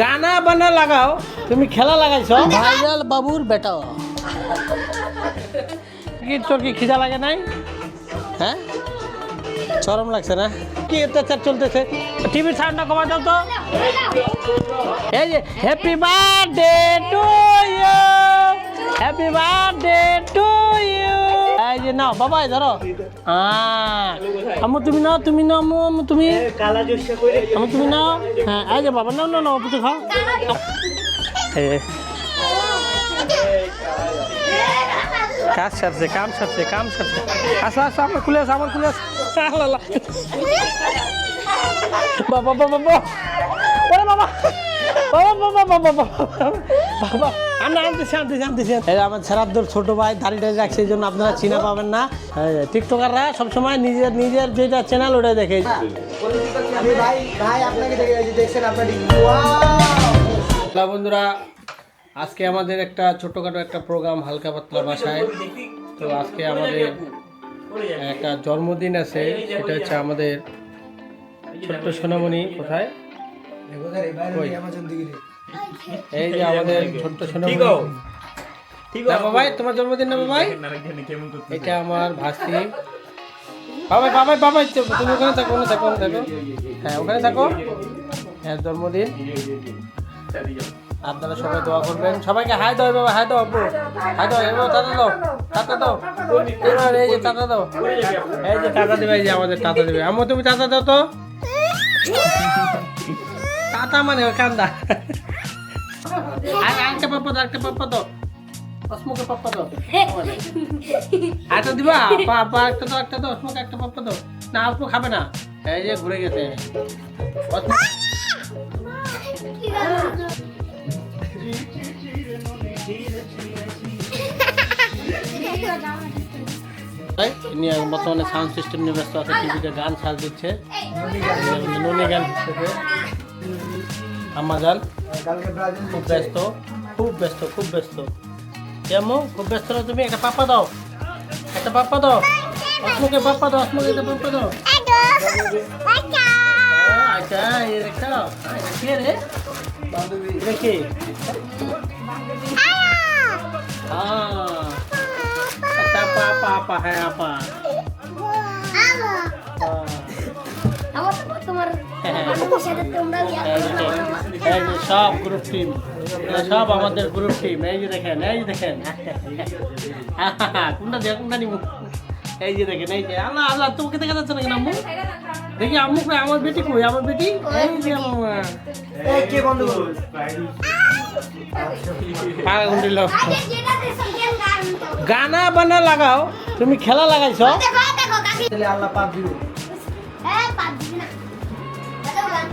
গানা বানা লাগাও। তুমি খেলা লাগাইছো? ভাইরাল বাবুর বেটা। কি তোর কি খিদা লাগে নাই? হ্যাঁ? চরম লাগছে না? কি অত্যাচার চলতেছে? টিভির সাউন্ডটা কমা দাও তো। এই যে happy birthday to you happy birthday to যে নাও বাবাই ধরো। হ্যাঁ আমু তুমি নাও তুমি নাও আমু আমু তুমি। আমু তুমি নাও। হ্যাঁ যে বাবা নাও নাও নাও পুজো খাও। কাজ সারছে কাম সারছে কাম সারছে। আসো আসো আমার খুলে আসো আমার খুলে আসো। বাবা বাবা বাবা। ওরে বাবা। বাবা বাবা বাবা বাবা বাবা আমি আনতেছি আনতেছি আনতেছি আমার ছেড়াদ্দর ছোট ভাই দাড়িটা রাখছে, এই জন্য আপনারা চিনা পাবেন না। টিকটকাররা সবসময় নিজের নিজের যেটা চ্যানেল ওটা দেখে। ভাই ভাই আপনাকে দেখছেন আপনার বন্ধুরা, আজকে আমাদের একটা ছোটখাটো একটা প্রোগ্রাম হালকা পাতলা বাসায়। তো আজকে আমাদের একটা জন্মদিন আছে সেটা হচ্ছে আমাদের ছোট্ট সোনামণি, কোথায়? এই যে আমাদের ছোট্ট সোনামণি না বাবাই তোমার জন্মদিন না বাবাই? এটা আমার ভাস্তি বাবাই বাবাই বাবাই তুমি ওখানে থাকো ওখানে থাকো থাকো। হ্যাঁ ওখানে থাকো। হ্যাঁ জন্মদিন। আপনারা সবাই দোয়া করবেন। সবাইকে হাই দাও বাবা হাই দাও আব্বু। হাই দাও এবার টাটা দাও। টাটা দাও। এবার এই যে টাটা দাও। এই যে টাটা দেবে এই যে আমাদের টাটা দেবে। আম্মু তুমি টাটা দাও তো। টাটা মানে কান্দা। আর একটা পাপ্পা দাও একটা পাপ্পা দাও। অসমুখে পাপ্পা দাও। একটা দিবা? পা পা একটা দাও একটা দাও অসমুখে একটা পাপ্পা দাও। না অল্প খাবে না। এই যে ঘুরে গেছে। বর্তমানে সাউন্ড সিস্টেম নিয়ে ব্যস্ত আছে টিভিতে গান সাজ দিচ্ছে। ননি গান। দিচ্ছে আমার গান কালকে ব্রাজিল খুব ব্যস্ত খুব ব্যস্ত খুব ব্যস্ত কেমন খুব ব্যস্ত না তুমি একটা পাপ্পা দাও একটা পাপ্পা দাও অসমুখে পাপ্পা দাও অসমুখে একটা পাপ্পা দাও ও, আচ্ছা এই দেখাও কে রে এটা কে হ্যাঁ একটা আপা আপা আপা হ্যাঁ আপা হ্যাঁ। এই যে, এই যে সব গ্রুপ টিম সব আমাদের গ্রুপ টিম এই যে দেখেন এই যে দেখেন। কোনটা দেখ কোনটা নিব এই যে দেখেন এই যে আল্লাহ আল্লাহ তোমাকে দেখা যাচ্ছে না কেন আম্মু দেখি আম্মু কই আমার বেটি কই আমার বেটি? এই যে আমার এই কে বন্ধ? পাগল দিল গানা। বানা লাগাও তুমি খেলা লাগাইছো? আল্লাহ পাপ দিবে।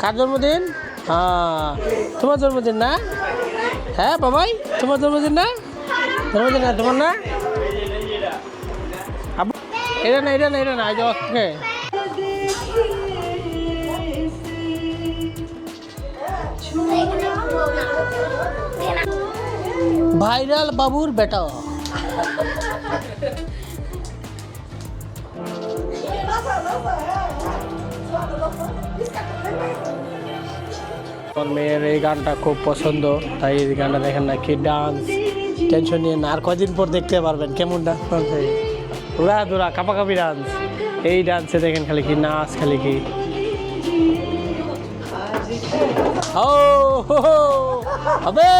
কার জন্মদিন? হ্যাঁ তোমার জন্মদিন না? হ্যাঁ বাবাই, তোমার জন্মদিন না? জন্মদিন না, তোমার না? এটা না এটা না এটা না যে ওকে ভাইরাল বাবুর বেটা। মেয়ের এই গানটা খুব পছন্দ, তাই এই গানটা দেখেন না কি ডান্স টেনশন নিয়ে না, আর কদিন পর দেখতে পারবেন, কেমন ডান্স করছে? উড়া দুরা, কাপাকাপি ডান্স এই ডান্সে দেখেন খালি কি নাচ, খালি কি। হবে।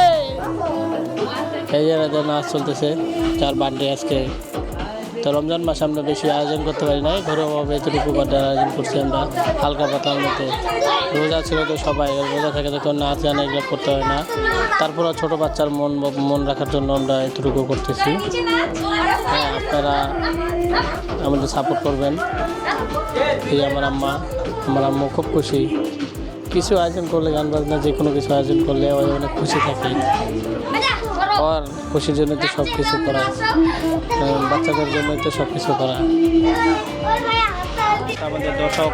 এই জায়গাতে নাচ চলতেছে তার বার্থডে আজকে। তো রমজান মাসে আমরা বেশি আয়োজন করতে পারি নাই। ঘরোয়াভাবে এতটুকু বার্থডে আয়োজন করছি আমরা, হালকা পাতার মতো। রোজা ছিল তো সবাই, রোজা থাকে তো নাচ গান এগুলো করতে হয় না। তারপর ছোটো বাচ্চার মন মন রাখার জন্য আমরা এতটুকু করতেছি। হ্যাঁ আপনারা আমাদের সাপোর্ট করবেন। এই আমার আম্মা, আমার আম্মু খুব খুশি। কিছু আয়োজন করলে, গান বাজনা যে কোনো কিছু আয়োজন করলে অনেক খুশি থাকে। আর খুশির জন্য তো সব কিছু করা। বাচ্চাদের জন্য তো সব কিছু করা। আমাদের দর্শক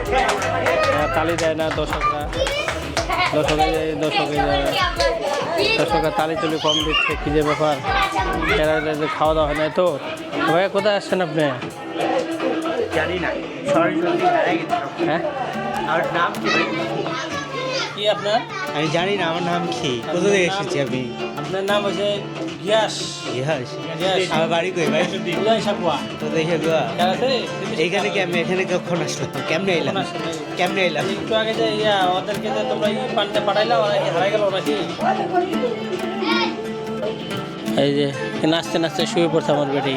তালি দেয় না দর্শকরা। দর্শকের দর্শকের দর্শকের তালি তুলি কম দিচ্ছে কী যে ব্যাপার? খাওয়া দাওয়া হয় না তো ভাইয়া কোথায় আসছেন আপনি? জানি না। হ্যাঁ? আমার নাম কি আপনার? আমি জানি না আমার নাম কি? কোথা থেকে এসেছি আপনি? আপনার নাম হচ্ছে গিয়াস। Yes. আমার বাড়ি কই ভাই? তো দেখে গোয়া আছে এইখানে কি আমি এখানে কখন আসলাম? কেমনে এলাম কেমনে এলাম একটু আগে যে ইয়া ওদেরকে যে তোমরা ই পাঠাইলা ওরা কি হারাই গেল নাকি? এই। যে নাচতে নাচতে শুয়ে পড়ছে আমার বেটি।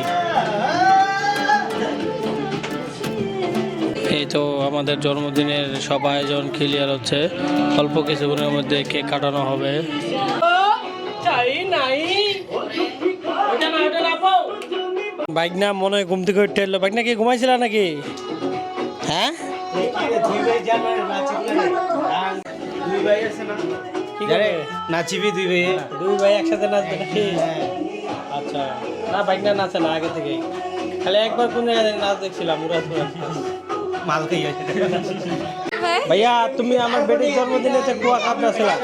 এই তো আমাদের জন্মদিনের সব আয়োজন ক্লিয়ার হচ্ছে। অল্প কিছুক্ষণের মধ্যে কেক কাটানো হবে। বাইক না মনে হয় ঘুম থেকে উঠতে এলো। বাইক না কি ঘুমাইছিল নাকি? হ্যাঁ? দুই নাচিবি দুই ভাই দুই ভাই একসাথে নাচবে নাকি? আচ্ছা। না বাইক না নাচে না আগে থেকে। খালি একবার কোন নাচ দেখছিলাম মুরাদপুর মাল খাই ভাইয়া তুমি আমার বেটির জন্মদিনে তো কুয়া কাপ নাচলা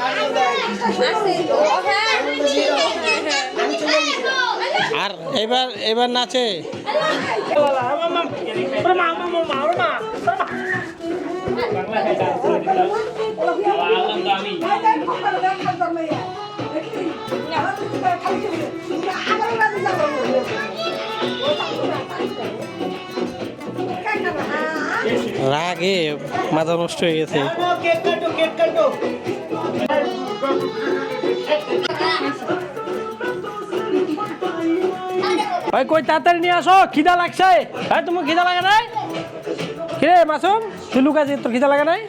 আর এবার এবার নাচে। রাগে মাথা নষ্ট হয়ে গেছে। ওই কই, তাড়াতাড়ি নিয়ে আসো, খিদা লাগছে। হ্যাঁ তোমার খিদা লাগে নাই? কিরে, মাসুম, তুই লুকাছি তোর খিদা লাগে নাই?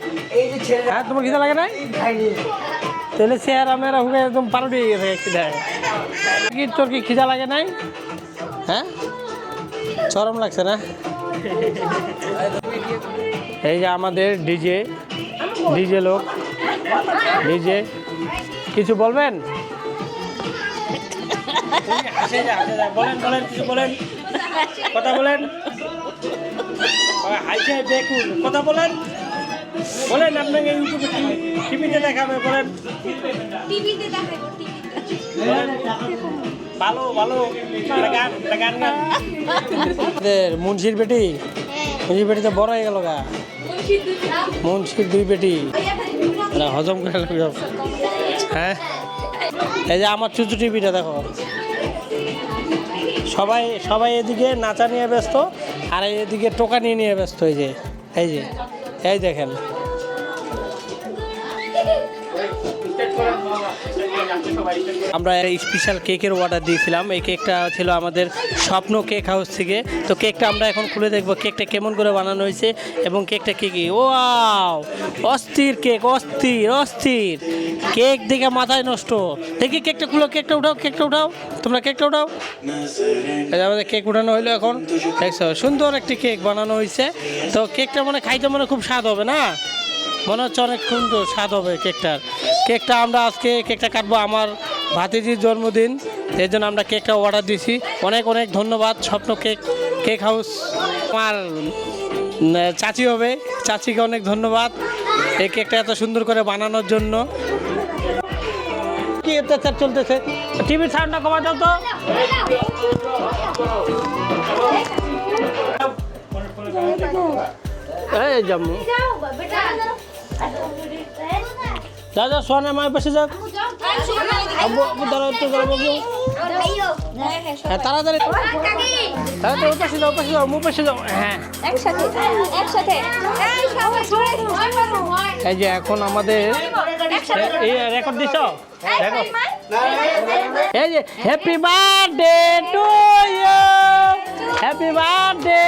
হ্যাঁ তোমার খিদা লাগে নাই? তাহলে চেহারা মেয়েরা হুকে একদম পালটি হয়ে গেছে খিদায় কি, তোর কি খিদা লাগে নাই? হ্যাঁ? চরম লাগছে না? এই যে আমাদের ডিজে ডিজে লোক। ডিজে। কিছু বলবেন। বলেন বলেন কিছু বলেন। কথা বলেন। হাসে দেখুন। কথা বলেন। বলেন আপনাকে ইউটিউবে টিভিতে দেখাবে বলেন। টিভিতে দেখাবো টিভিতে। বলেন। ভালো ভালো। মুন্সির বেটি। মুন্সির বেটি তো বড় হয়ে গেল গা। মুন্সির দুই বেটি। হজম করে হ্যাঁ? এই যে আমার চুচু টিভিটা দেখো। সবাই সবাই এদিকে নাচা নিয়ে ব্যস্ত, আর এদিকে টোকা নিয়ে নিয়ে ব্যস্ত, এই যে। এই যে, এই দেখেন। আমরা স্পেশাল কেকের অর্ডার দিয়েছিলাম। এই কেকটা ছিল আমাদের স্বপ্ন কেক হাউস থেকে। তো কেকটা আমরা এখন খুলে দেখব কেকটা কেমন করে বানানো হয়েছে এবং কেকটা কি কি? ও অস্থির কেক অস্থির অস্থির। কেক দেখে মাথায় নষ্ট। দেখি কেকটা খুলো কেকটা উঠাও কেকটা উঠাও। তোমরা কেকটা উঠাও। আমাদের কেক উঠানো হইল এখন। দেখছ, সুন্দর একটি কেক বানানো হয়েছে তো কেকটা মানে খাইতে মনে খুব স্বাদ হবে না? মনে হচ্ছে অনেক সুন্দর স্বাদ হবে কেকটার কেকটা আমরা আজকে কেকটা কাটবো আমার ভাতিজির জন্মদিন, এই জন্য আমরা কেকটা অর্ডার দিয়েছি। অনেক অনেক ধন্যবাদ, স্বপ্ন কেক কেক হাউস। আমার চাচি হবে, চাচিকে অনেক ধন্যবাদ এই কেকটা এত সুন্দর করে বানানোর জন্য। কি অত্যাচার চলতেছে? টিভির সাউন্ডটা কমা দাও তো। এই জাম্মু। দাদা যা সোহানের মায়ের পাশে যাক হ্যাঁ, যাও হ্যাঁ। যে এখন আমাদের এই রেকর্ড দিছ? রেকর্ড এই যে happy birthday to you happy birthday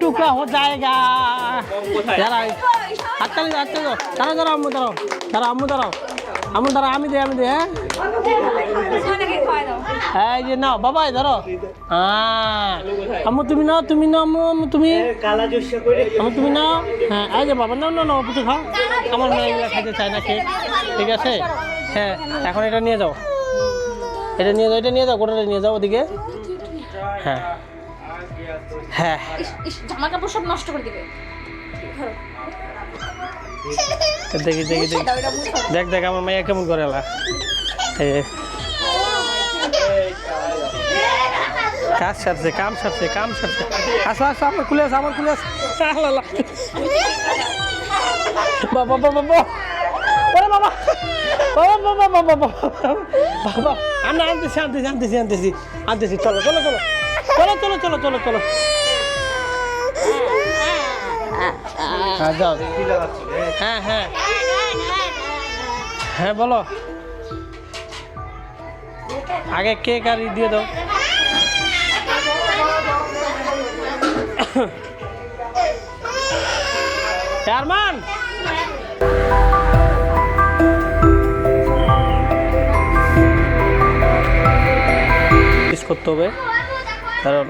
टुकड़ा हो जाएगा यार আচ্ছা আচ্ছা দাঁড়াও দাঁড়াও আম্মু দাঁড়াও দাঁড়াও আম্মু দাঁড়াও আম্মু দাঁড়াও আমি দে আমি দে হ্যাঁ সোনাকে খাওয়াই দাও এই যে নাও বাবা এই ধরো হ্যাঁ আম্মু তুমি নাও তুমি নাও আম্মু আম্মু তুমি কালা জস্য করে আম্মু তুমি নাও হ্যাঁ এই যে বাবা নাও নাও নাও পুচু খাও আমার মেয়ে এগুলো খাইতে চায় না কেক ঠিক আছে হ্যাঁ এখন এটা নিয়ে যাও এটা নিয়ে যাও এটা নিয়ে যাও গোটাটা নিয়ে যাও ওদিকে হ্যাঁ হ্যাঁ। জামা কাপড় সব নষ্ট করে দিবে। দেখি দেখি দেখি। দেখ দেখ আমার মাইয়া কেমন করে এলা। কাজ সারছে কাম সারছে কাম সারছে। আসো আসো আমার খুলে আসো আমার খুলে আসো। বাবা বাবা বাবা। ওরে বাবা। বাবা বাবা বাবা বাবা বাবা। আমরা আনতেছি আনতেছি আনতেছি আনতেছি। আনতেছি চলো চলো চলো। চলো চলো চলো চলো চলো। হ্যাঁ যাও। হ্যাঁ হ্যাঁ। হ্যাঁ বলো। আগে কেক আর দিয়ে দাও। মিস করতে হবে। কারণ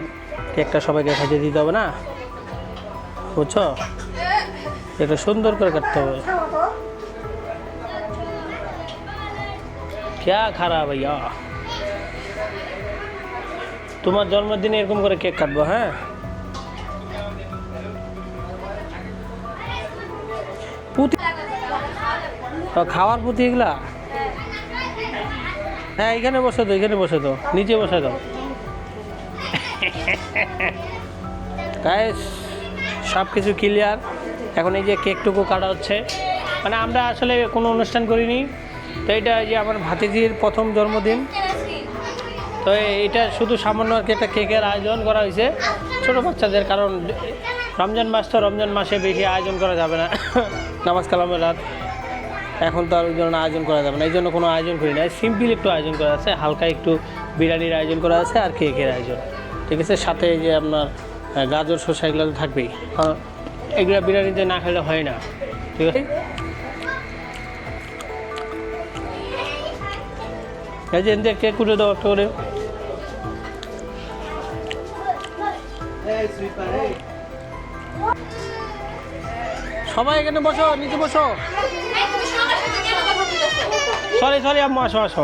কেকটা সবাইকে খাইতে দিতে হবে না। বুঝছ? এটা সুন্দর করে কাটতে হবে। ক্যা খারাপ ভাইয়া? তোমার জন্মদিনে এরকম করে কেক কাটবো হ্যাঁ? খাওয়ার পুঁতি এগুলা? হ্যাঁ এখানে বসে দাও, এখানে বসে দাও, নিচে বসে দাও। গাইস সব কিছু ক্লিয়ার এখন এই যে কেকটুকু কাটা হচ্ছে। মানে আমরা আসলে কোনো অনুষ্ঠান করিনি। তো এটা যে আমার ভাতিজির প্রথম জন্মদিন। তো এটা শুধু সামান্য আর কি একটা কেকের আয়োজন করা হয়েছে। ছোটো বাচ্চাদের কারণ রমজান মাস তো রমজান মাসে বেশি আয়োজন করা যাবে না। নামাজ কালামের রাত। এখন তো আর ওই জন্য আয়োজন করা যাবে না। এই জন্য কোনো আয়োজন করি না। সিম্পল একটু আয়োজন করা আছে। হালকা একটু বিরিয়ানির আয়োজন করা আছে আর কেকের আয়োজন। ঠিক আছে? সাথে যে আপনার গাজর শসা এগুলো তো থাকবেই। এগুলো বিরিয়ানিতে না খেলে হয় না, ঠিক আছে? এই যে একটা করে। সবাই এখানে বসো, নিচে বসো? সরি সরি, আম্মু, আসো আসো।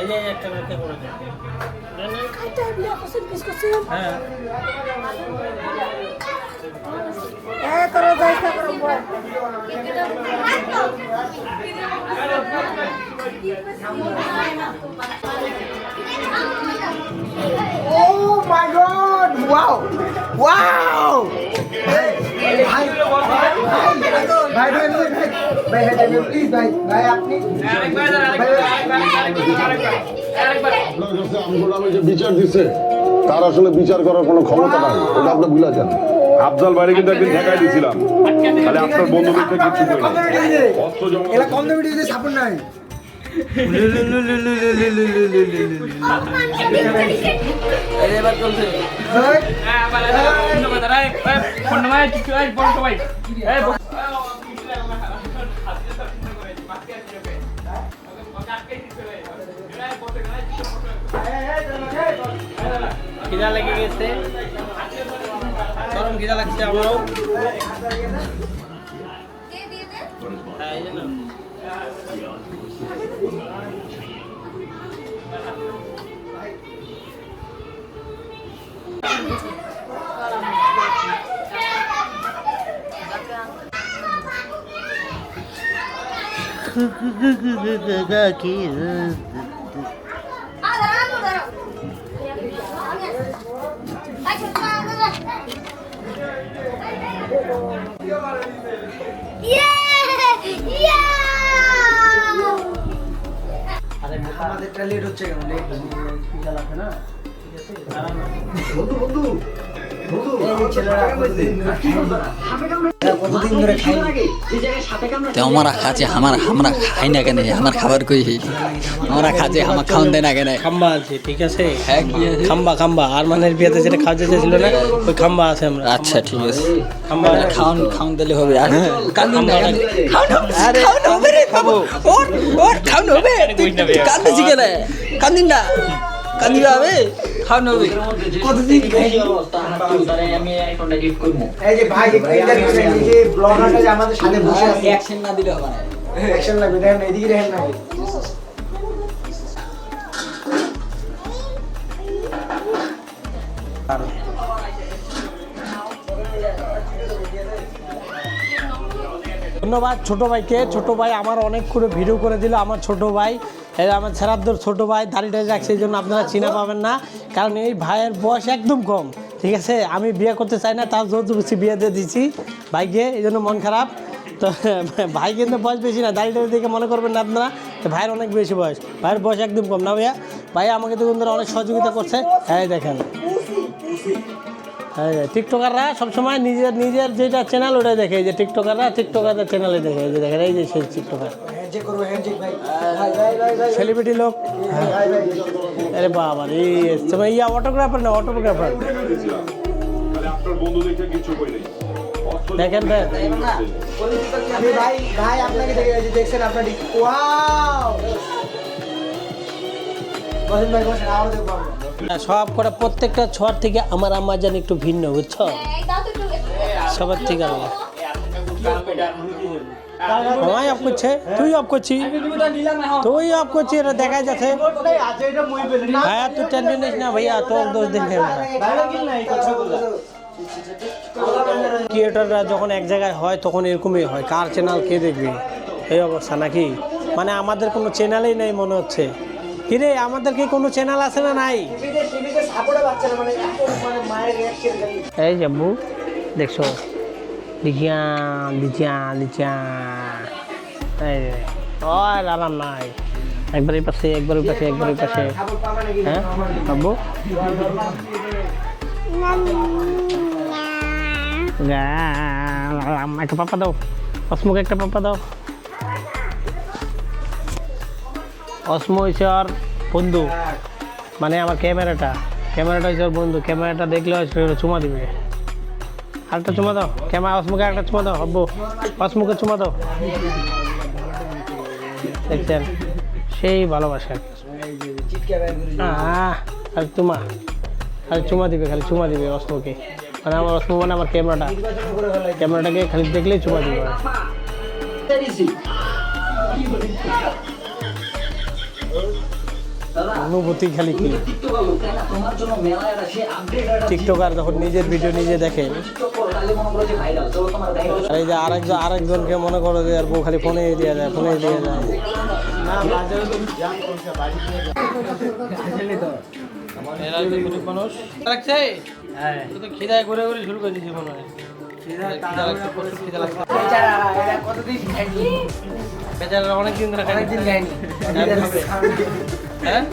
এই যে একটা করে করে দেন খাইতে হবে আপসের পিস করছেন হ্যাঁ এ করো চেষ্টা করো বল Oh my god! Wow! Wow! ভাই বিচার দিচ্ছে তার আসলে বিচার করার কোনো ক্ষমতা নাই ওটা আপনি ভুলা যান আফজাল বাইরে কিন্তু একদিন ঠেকাই দিয়েছিলাম তাহলে আপনার বন্ধুদের কিছু করি কম দামে সাপোর্ট নাই খিদা লেগে গেছে। গরম খিদা লাগছে আমারও। আমাদের লেট হচ্ছে কেন লেট বিকাল না? বন্ধু বন্ধু খাই না আমার খাবার না খাম্বা আছে আচ্ছা ঠিক আছে। খাম্বা দিলে হবে। কান্দিন না। কান্দিবা খাউন হবে কতদিন খাইনি? এই যে ভাই একটু ইন্টারভিউ নেন এই যে ব্লগারটা যে আমাদের সাথে বসে আছে। অ্যাকশন না দিলে হবে না। অ্যাকশন লাগবে দেখেন এদিকে দেখেন না ধন্যবাদ ছোট ভাইকে। ছোট ভাই আমার অনেক করে ভিডিও করে দিল আমার ছোট ভাই। আমার ছেড়াদ্দর ছোট ভাই দাড়িটা রাখছে, এই জন্য আপনারা চিনা পাবেন না। কারণ এই ভাইয়ের বয়স একদম কম, ঠিক আছে? আমি বিয়ে করতে চাই না, তার জোর জবরদস্তি বিয়ে দিয়ে দিচ্ছি ভাইকে, এই জন্য মন খারাপ। তো, ভাই কিন্তু বয়স বেশি না, দাড়িটা দেখে মনে করবেন না আপনারা ভাইয়ের অনেক বেশি বয়স। ভাইয়ের বয়স একদম কম না ভাইয়া? ভাই আমাকে তো বন্ধুরা অনেক সহযোগিতা করছে। হ্যাঁ দেখেন। টিকটকাররা সবসময় নিজের নিজের যেটা চ্যানেল ওটাই দেখে। এই যে টিকটকাররা টিকটকারদের চ্যানেলে দেখে। যে দেখেন এই যে সেই টিকটকার। সেলিব্রিটি লোক? আরে বাবা রে তোমার ইয়া অটোগ্রাফার না অটোগ্রাফার দেখে দেখেন ভাই। ভাই আপনাকে দেখে দেখছেন আপনার ওয়াও! বসেন ভাই বসেন আরও দেখব সব করে প্রত্যেকটা ছোঁয়ার থেকে আমার আম্মা যেন একটু ভিন্ন, বুঝছ? সবার থেকে আমায় অফ করছে, তুই অফ করছি। তুই অফ করছি, এটা যাচ্ছে। টেনশন নিস না, ভাইয়া যখন এক জায়গায় হয়, তখন এরকমই হয়। কার চ্যানেল কে দেখবে? এই অবস্থা নাকি? মানে আমাদের কোনো চ্যানেলই নেই, মনে হচ্ছে। কিরে আমাদের কি কোনো চ্যানেল আছে না নাই? টিভিতে টিভিতে সাপোর্টে পাচ্ছে না মানে মানে মায়ের রিঅ্যাকশন খালি। এই জাম্বু দেখছ? লিখিয়া লিচিয়া লিচিয়া এই আরাম নাই। একবার এই পাশে একবার ওই পাশে একবার ওই পাশে। হ্যাঁ? আব্বু একটা পাপা দাও। অসমুকে একটা পাপা দাও। অসমু হয়েছে আর বন্ধু। মানে আমার ক্যামেরাটা। ক্যামেরাটা হচ্ছে ওর বন্ধু। ক্যামেরাটা দেখলে চুমা দিবে। আরেকটা চুমা দাও। ক্যামেরা অসমুখে একটা চুমা দাও। হব্বু অসমুখে চুমা দাও। দেখছেন? সেই ভালোবাসা। আর চুমা। আর চুমা দিবে খালি, চুমা দিবে অসমুখে মানে আমার অসমু মানে আমার ক্যামেরাটা। ক্যামেরাটাকে খালি দেখলেই চুমা দিবে। অনুভূতি খালি কি? তোমার জন্য মেলা এটা সে আপডেট এটা টিকটকার যখন নিজের ভিডিও নিজে দেখে। মনে এই যে আরেকজন আরেকজনকে মনে করো যে আর বউ খালি ফোনে দিয়ে যায় ফোনে দিয়ে যায় এরা গরিব মানুষ লাগছে। হ্যাঁ তো খিদায় ঘুরে ঘুরে শুরু করে দিয়েছি মনে হয় খিদা লাগছে। প্রচুর খিদা লাগছে। বেচারা এরা কতদিন খায়নি বেচারা অনেক দিন ধরে অনেকদিন খায়নি হ্যাঁ?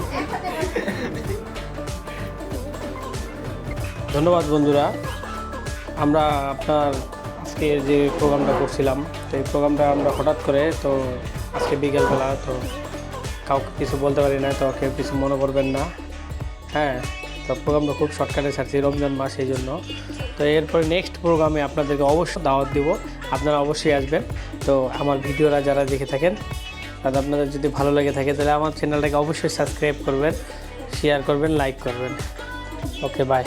ধন্যবাদ বন্ধুরা। আমরা আপনার আজকে যে প্রোগ্রামটা করছিলাম, সেই প্রোগ্রামটা আমরা হঠাৎ করে তো আজকে বিকেলবেলা তো কাউকে কিছু বলতে পারি না, তো কেউ কিছু মনে করবেন না। হ্যাঁ তো প্রোগ্রামটা খুব শর্টকাটে ছাড়ছি রমজান মাস এই জন্য। তো এরপরে নেক্সট প্রোগ্রামে আপনাদেরকে অবশ্যই দাওয়াত দিব। আপনারা অবশ্যই আসবেন। তো আমার ভিডিওরা যারা দেখে থাকেন আর আপনাদের যদি ভালো লাগে থাকে, তাহলে আমার চ্যানেলটাকে অবশ্যই সাবস্ক্রাইব করবেন শেয়ার করবেন লাইক করবেন। Okay bye